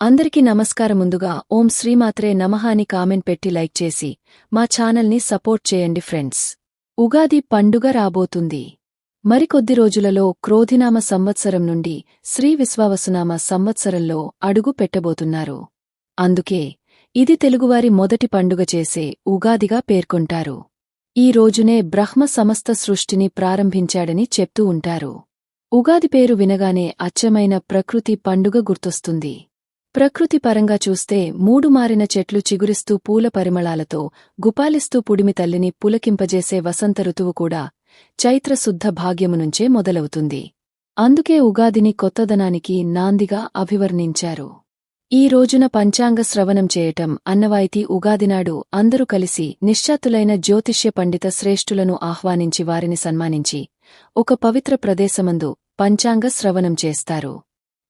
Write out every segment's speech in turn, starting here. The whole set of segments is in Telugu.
అందరికీ నమస్కారం ముందుగా ఓం శ్రీమాత్రే నమః అని కామెంట్ పెట్టి లైక్ చేసి మా ఛానల్ని సపోర్ట్ చేయండి ఫ్రెండ్స్. ఉగాది పండుగ రాబోతుంది. మరికొద్ది రోజులలో క్రోధినామ సంవత్సరం నుండి శ్రీ విశ్వావసునామ సంవత్సరంలో అడుగు పెట్టబోతున్నారు. అందుకే ఇది తెలుగువారి మొదటి పండుగ చేసే ఉగాదిగా పేర్కొంటారు. ఈ రోజునే బ్రహ్మ సమస్త సృష్టిని ప్రారంభించాడని చెప్తూ ఉంటారు. ఉగాది పేరు వినగానే అచ్చమైన ప్రకృతి పండుగ గుర్తొస్తుంది. ప్రకృతి పరంగా చూస్తే మూడు మారిన చెట్లు చిగురిస్తూ పూల పరిమళాలతో గుపాలిస్తూ పుడిమి తల్లిని పులకింపజేసే వసంత ఋతువు కూడా చైత్రశుద్ధ భాగ్యము నుంచే మొదలవుతుంది. అందుకే ఉగాదిని కొత్తదనానికి నాందిగా అభివర్ణించారు. ఈ రోజున పంచాంగ శ్రవణం చేయటం అన్నవాయితీ ఉగాదినాడు అందరూ కలిసి నిశ్చాతులైన జ్యోతిష్య పండిత శ్రేష్ఠులను ఆహ్వానించి వారిని సన్మానించి ఒక పవిత్ర ప్రదేశమందు పంచాంగ శ్రవణం చేస్తారు.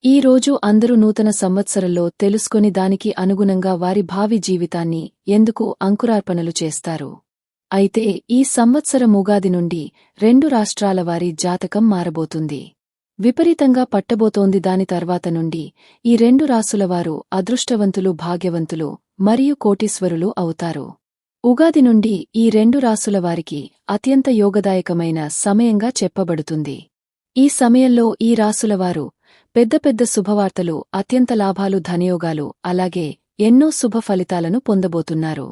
ఈ రోజు అందరూ నూతన సంవత్సరంలో తెలుసుకొని దానికి అనుగుణంగా వారి భావి జీవితాన్ని ఎందుకు అంకురార్పణలు చేస్తారు? అయితే ఈ సంవత్సరం ఉగాది నుండి రెండు రాష్ట్రాల వారి జాతకం మారబోతుంది. విపరీతంగా పట్టబోతోంది దాని తర్వాత నుండి ఈ రెండు రాసులవారు అదృష్టవంతులు భాగ్యవంతులు మరియు కోటీశ్వరులు అవుతారు. ఉగాది నుండి ఈ రెండు రాసుల వారికి అత్యంత యోగదాయకమైన సమయంగా చెప్పబడుతుంది. ఈ సమయంలో ఈ రాసులవారు పెద్ద పెద్ద శుభవార్తలు అత్యంత లాభాలు ధనయోగాలు అలాగే ఎన్నో శుభ ఫలితాలను పొందబోతున్నారు.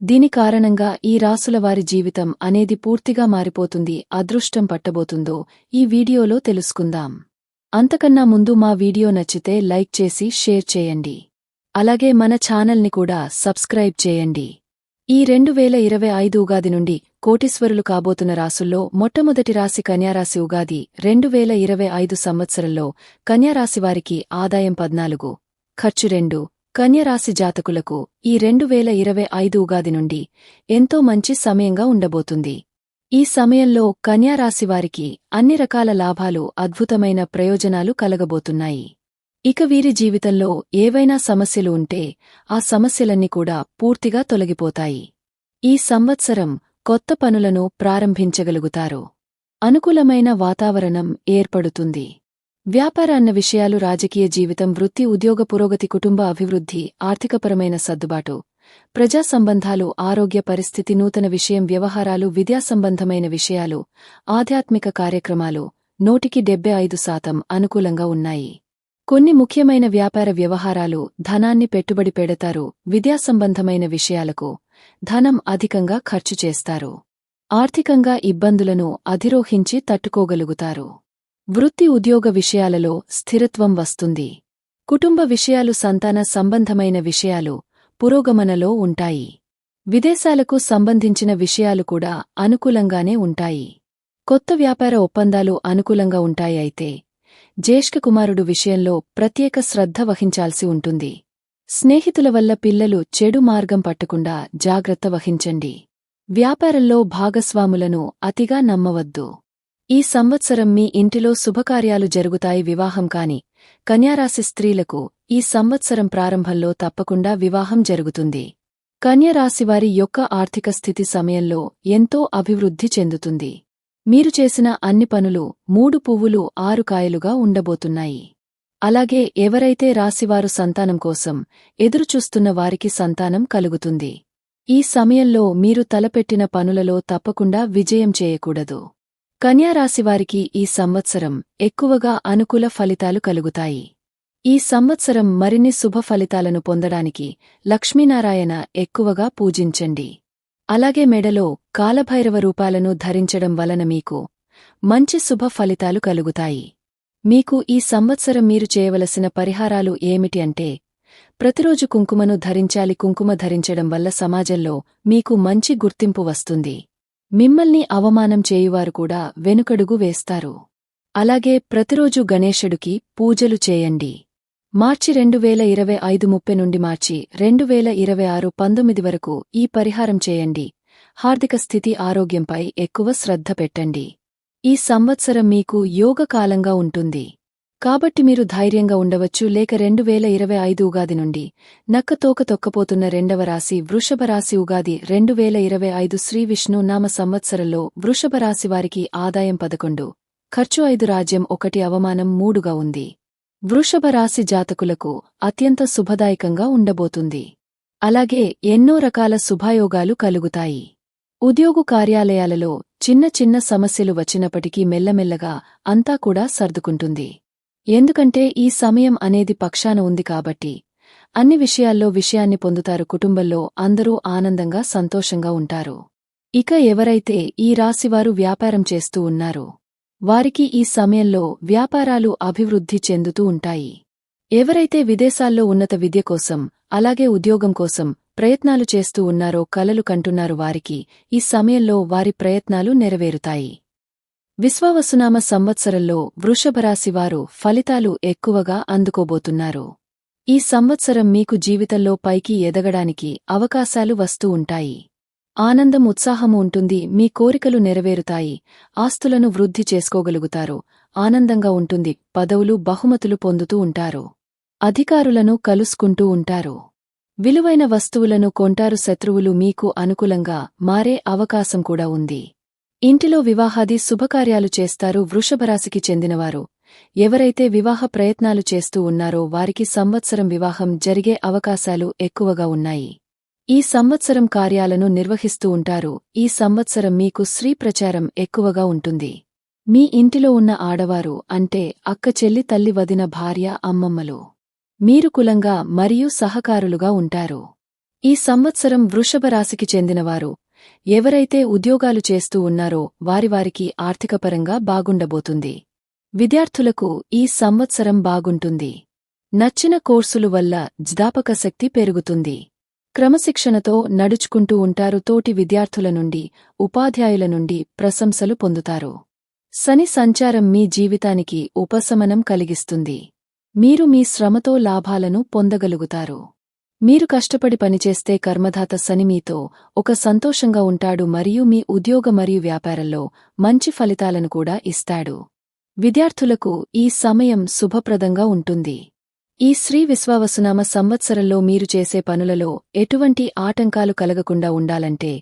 దీని కారణంగా ఈ రాసులవారి జీవితం అనేది పూర్తిగా మారిపోతుంది అదృష్టం పట్టబోతుందో ఈ వీడియోలో తెలుసుకుందాం. అంతకన్నా ముందు మా వీడియో నచ్చితే లైక్ చేసి షేర్ చేయండి. అలాగే మన ఛానల్ని కూడా సబ్స్క్రైబ్ చేయండి. ఈ రెండు వేల ఇరవై ఐదు ఉగాది నుండి కోటీశ్వరులు కాబోతున్న రాసుల్లో మొట్టమొదటి రాశి కన్యారాశి ఉగాది రెండు వేల ఇరవై ఐదు సంవత్సరంలో కన్యారాశివారికి ఆదాయం పద్నాలుగు ఖర్చు రెండు. కన్యరాశి జాతకులకు ఈ రెండు వేల ఇరవై ఐదు ఉగాది నుండి ఎంతో మంచి సమయంగా ఉండబోతుంది. ఈ సమయంలో కన్యారాశివారికి అన్ని రకాల లాభాలు అద్భుతమైన ప్రయోజనాలు కలగబోతున్నాయి. ఇక వీరి జీవితంలో ఏవైనా సమస్యలు ఉంటే ఆ సమస్యలన్నీ కూడా పూర్తిగా తొలగిపోతాయి. ఈ సంవత్సరం కొత్త పనులను ప్రారంభించగలుగుతారు. అనుకూలమైన వాతావరణం ఏర్పడుతుంది. వ్యాపారాన్న విషయాలు రాజకీయ జీవితం వృత్తి ఉద్యోగ పురోగతి కుటుంబ అభివృద్ధి ఆర్థికపరమైన సర్దుబాటు ప్రజా సంబంధాలు ఆరోగ్య పరిస్థితి నూతన విషయం వ్యవహారాలు విద్యా సంబంధమైన విషయాలు ఆధ్యాత్మిక కార్యక్రమాలు నూటికి డెబ్బై ఐదు శాతం అనుకూలంగా ఉన్నాయి. కొన్ని ముఖ్యమైన వ్యాపార వ్యవహారాలు ధనాన్ని పెట్టుబడి పెడతారు. విద్యా సంబంధమైన విషయాలకు ధనం అధికంగా ఖర్చు చేస్తారు. ఆర్థికంగా ఇబ్బందులను అధిరోహించి తట్టుకోగలుగుతారు. వృత్తి ఉద్యోగ విషయాలలో స్థిరత్వం వస్తుంది. కుటుంబ విషయాలు సంతాన సంబంధమైన విషయాలు పురోగమనలో ఉంటాయి. విదేశాలకు సంబంధించిన విషయాలు కూడా అనుకూలంగానే ఉంటాయి. కొత్త వ్యాపార ఒప్పందాలు అనుకూలంగా ఉంటాయి అయితే జ్యేష్ఠకుమారుడు విషయంలో ప్రత్యేక శ్రద్ధ వహించాల్సి ఉంటుంది. స్నేహితుల వల్ల పిల్లలు చెడు మార్గం పట్టకుండా జాగ్రత్త వహించండి. వ్యాపారంలో భాగస్వాములను అతిగా నమ్మవద్దు. ఈ సంవత్సరం మీ ఇంటిలో శుభకార్యాలు జరుగుతాయి వివాహం కాని కన్యారాశి స్త్రీలకు ఈ సంవత్సరం ప్రారంభంలో తప్పకుండా వివాహం జరుగుతుంది. కన్యరాశివారి యొక్క ఆర్థిక స్థితి సమయంలో ఎంతో అభివృద్ధి చెందుతుంది. మీరు చేసిన అన్ని పనులు మూడు పువ్వులు ఆరు కాయలుగా ఉండబోతున్నాయి. అలాగే ఎవరైతే రాశివారు సంతానం కోసం ఎదురుచూస్తున్న వారికి సంతానం కలుగుతుంది. ఈ సమయంలో మీరు తలపెట్టిన పనులలో తప్పకుండా విజయం చేయకూడదు. కన్యారాశివారికి ఈ సంవత్సరం ఎక్కువగా అనుకూల ఫలితాలు కలుగుతాయి. ఈ సంవత్సరం మరిన్ని శుభ ఫలితాలను పొందడానికి లక్ష్మీనారాయణ ఎక్కువగా పూజించండి. అలాగే మెడలో కాలభైరవ రూపాలను ధరించడం వలన మీకు మంచి శుభ ఫలితాలు కలుగుతాయి. మీకు ఈ సంవత్సరం మీరు చేయవలసిన పరిహారాలు ఏమిటి అంటే ప్రతిరోజు కుంకుమను ధరించాలి కుంకుమ ధరించడం వల్ల సమాజంలో మీకు మంచి గుర్తింపు వస్తుంది. మిమ్మల్ని అవమానం చేయువారు కూడా వెనుకడుగు వేస్తారు. అలాగే ప్రతిరోజు గణేశుడికి పూజలు చేయండి. మార్చి రెండు వేల ఇరవై ఐదు ముప్పై నుండి మార్చి రెండు వేల ఇరవై ఆరు పంతొమ్మిది వరకు ఈ పరిహారం చేయండి. హార్దిక స్థితి ఆరోగ్యంపై ఎక్కువ శ్రద్ధ పెట్టండి. ఈ సంవత్సరం మీకు యోగకాలంగా ఉంటుంది. కాబట్టి మీరు ధైర్యంగా ఉండవచ్చు. లేక రెండు వేల ఇరవై ఐదు ఉగాది నుండి నక్కతోక తొక్కపోతున్న రెండవ రాశి వృషభరాశి ఉగాది రెండు వేల ఇరవై ఐదు శ్రీ విష్ణు నామ సంవత్సరంలో వృషభరాశివారికి వారికి ఆదాయం పదకొండు ఖర్చు ఐదు రాజ్యం ఒకటి అవమానం మూడుగా ఉంది. వృషభరాశి జాతకులకు అత్యంత శుభదాయకంగా ఉండబోతుంది. అలాగే ఎన్నో రకాల శుభాయోగాలు కలుగుతాయి. ఉద్యోగు కార్యాలయాలలో చిన్న చిన్న సమస్యలు వచ్చినప్పటికీ మెల్లమెల్లగా అంతా కూడా సర్దుకుంటుంది. ఎందుకంటే ఈ సమయం అనేది పక్షాన ఉంది కాబట్టి అన్ని విషయాల్లో విషయాన్ని పొందుతారు కుటుంబంలో అందరూ ఆనందంగా సంతోషంగా ఉంటారు. ఇక ఎవరైతే ఈ రాశివారు వ్యాపారం చేస్తూ ఉన్నారో వారికి ఈ సమయంలో వ్యాపారాలు అభివృద్ధి చెందుతూ ఉంటాయి. ఎవరైతే విదేశాల్లో ఉన్నత విద్య కోసం అలాగే ఉద్యోగం కోసం ప్రయత్నాలు చేస్తూ ఉన్నారో కలలు కంటున్నారు వారికి ఈ సమయంలో వారి ప్రయత్నాలు నెరవేరుతాయి. విశ్వావసునామ సంవత్సరంలో వృషభరాశివారు ఫలితాలు ఎక్కువగా అందుకోబోతున్నారు. ఈ సంవత్సరం మీకు జీవితంలో పైకి ఎదగడానికి అవకాశాలు వస్తూ ఉంటాయి. ఆనందం ఉత్సాహము ఉంటుంది మీ కోరికలు నెరవేరుతాయి ఆస్తులను వృద్ధి చేసుకోగలుగుతారు ఆనందంగా ఉంటుంది పదవులు బహుమతులు పొందుతూ ఉంటారు అధికారులను కలుసుకుంటూ ఉంటారు. విలువైన వస్తువులను కొంటారు శత్రువులు మీకు అనుకూలంగా మారే అవకాశం కూడా ఉంది. ఇంటిలో వివాహాది శుభకార్యాలు చేస్తారు వృషభరాశికి చెందినవారు. ఎవరైతే వివాహ ప్రయత్నాలు చేస్తూ ఉన్నారో వారికి సంవత్సరం వివాహం జరిగే అవకాశాలు ఎక్కువగా ఉన్నాయి. ఈ సంవత్సరం కార్యాలను నిర్వహిస్తూ ఉంటారు ఈ సంవత్సరం మీకు స్త్రీ ప్రచారం ఎక్కువగా ఉంటుంది. మీ ఇంటిలో ఉన్న ఆడవారు అంటే అక్క చెల్లి తల్లి వదిన భార్య అమ్మమ్మలు. మీరు కులంగా మరియు సహకారులుగా ఉంటారు. ఈ సంవత్సరం వృషభ రాశికి చెందినవారు ఎవరైతే ఉద్యోగాలు చేస్తూ ఉన్నారో వారివారికి ఆర్థికపరంగా బాగుండబోతుంది. విద్యార్థులకు ఈ సంవత్సరం బాగుంటుంది. నచ్చిన కోర్సులు వల్ల జ్ఞాపకశక్తి పెరుగుతుంది. క్రమశిక్షణతో నడుచుకుంటూ ఉంటారు తోటి విద్యార్థుల నుండి ఉపాధ్యాయుల నుండి ప్రశంసలు పొందుతారు. శని సంచారం మీ జీవితానికి ఉపశమనం కలిగిస్తుంది. మీరు మీ శ్రమతో లాభాలను పొందగలుగుతారు. మీరు కష్టపడి పనిచేస్తే కర్మధాత శని మీతో ఒక సంతోషంగా ఉంటాడు మరియు మీ ఉద్యోగ మరియు వ్యాపారంలో మంచి ఫలితాలను కూడా ఇస్తాడు. విద్యార్థులకు ఈ సమయం శుభప్రదంగా ఉంటుంది. ఈ శ్రీ విశ్వావసునామ సంవత్సరంలో మీరు చేసే పనులలో ఎటువంటి ఆటంకాలు కలగకుండా ఉండాలంటే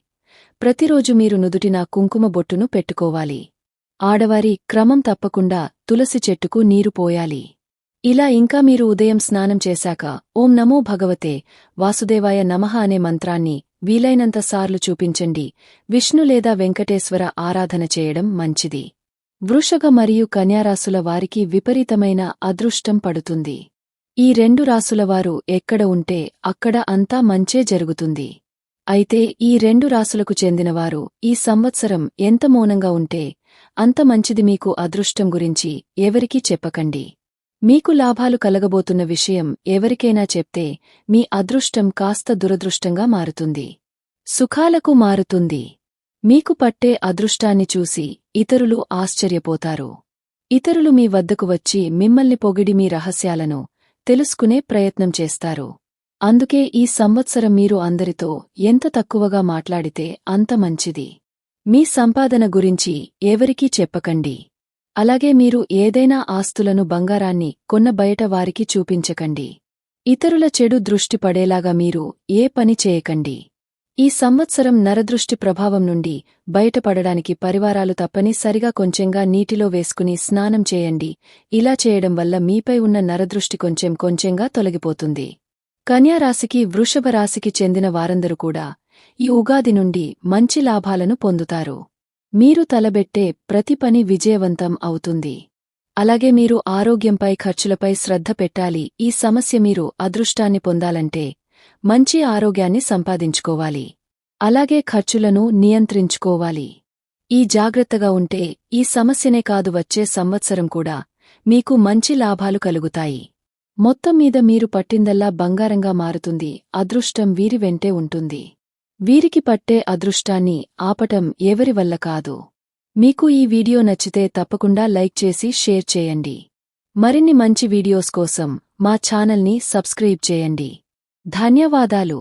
ప్రతిరోజు మీరు నుదుటిన కుంకుమ బొట్టును పెట్టుకోవాలి. ఆడవారి క్రమం తప్పకుండా తులసి చెట్టుకు నీరు పోయాలి. ఇలా ఇంకా మీరు ఉదయం స్నానం చేశాక ఓం నమో భగవతే వాసుదేవాయ నమః అనే మంత్రాన్ని వీలైనంత సార్లు చూపించండి. విష్ణు లేదా వెంకటేశ్వర ఆరాధన చేయడం మంచిది. వృషగ మరియు కన్యారాసుల వారికి విపరీతమైన అదృష్టం పడుతుంది. ఈ రెండు రాసులవారు ఎక్కడ ఉంటే అక్కడ అంతా మంచే జరుగుతుంది. అయితే ఈ రెండు రాసులకు చెందినవారు ఈ సంవత్సరం ఎంత మౌనంగా ఉంటే అంత మంచిది మీకు అదృష్టం గురించి ఎవరికీ చెప్పకండి. మీకు లాభాలు కలగబోతున్న విషయం ఎవరికైనా చెప్తే మీ అదృష్టం కాస్త దురదృష్టంగా మారుతుంది. సుఖాలకు మారుతుంది. మీకు పట్టే అదృష్టాన్ని చూసి ఇతరులు ఆశ్చర్యపోతారు. ఇతరులు మీ వద్దకు వచ్చి మిమ్మల్ని పొగిడి మీ రహస్యాలను తెలుసుకునే ప్రయత్నం చేస్తారు. అందుకే ఈ సంవత్సరం మీరు అందరితో ఎంత తక్కువగా మాట్లాడితే అంత మంచిది. మీ సంపాదన గురించి ఎవరికీ చెప్పకండి. అలాగే మీరు ఏదైనా ఆస్తులను బంగారాన్ని కొన్న బయట వారికి చూపించకండి. ఇతరుల చెడు దృష్టి పడేలాగా మీరు ఏ పని చేయకండి. ఈ సంవత్సరం నరదృష్టి ప్రభావం నుండి బయటపడడానికి పరివారాలు తప్పనిసరిగా కొంచెంగా నీటిలో వేసుకుని స్నానం చేయండి. ఇలా చేయడం వల్ల మీపై ఉన్న నరదృష్టి కొంచెం కొంచెంగా తొలగిపోతుంది. కన్యారాశికి వృషభ రాశికి చెందిన వారందరూ కూడా ఈ ఉగాది నుండి మంచి లాభాలను పొందుతారు. మీరు తలబెట్టే ప్రతి పని విజయవంతం అవుతుంది. అలాగే మీరు ఆరోగ్యంపై ఖర్చులపై శ్రద్ధ పెట్టాలి. ఈ సమస్య మీరు అదృష్టాన్ని పొందాలంటే మంచి ఆరోగ్యాన్ని సంపాదించుకోవాలి. అలాగే ఖర్చులను నియంత్రించుకోవాలి. ఈ జాగ్రత్తగా ఉంటే ఈ సమస్యనే కాదు వచ్చే సంవత్సరం కూడా మీకు మంచి లాభాలు కలుగుతాయి. మొత్తం మీద మీరు పట్టిందల్లా బంగారంగా మారుతుంది. అదృష్టం వీరి వెంటే ఉంటుంది. వీరికి పట్టే అదృష్టాన్ని ఆపటం ఎవరివల్ల కాదు. మీకు ఈ వీడియో నచ్చితే తప్పకుండా లైక్ చేసి షేర్ చేయండి. మరిన్ని మంచి వీడియోస్ కోసం మా ఛానల్ని సబ్స్క్రైబ్ చేయండి. ధన్యవాదాలు.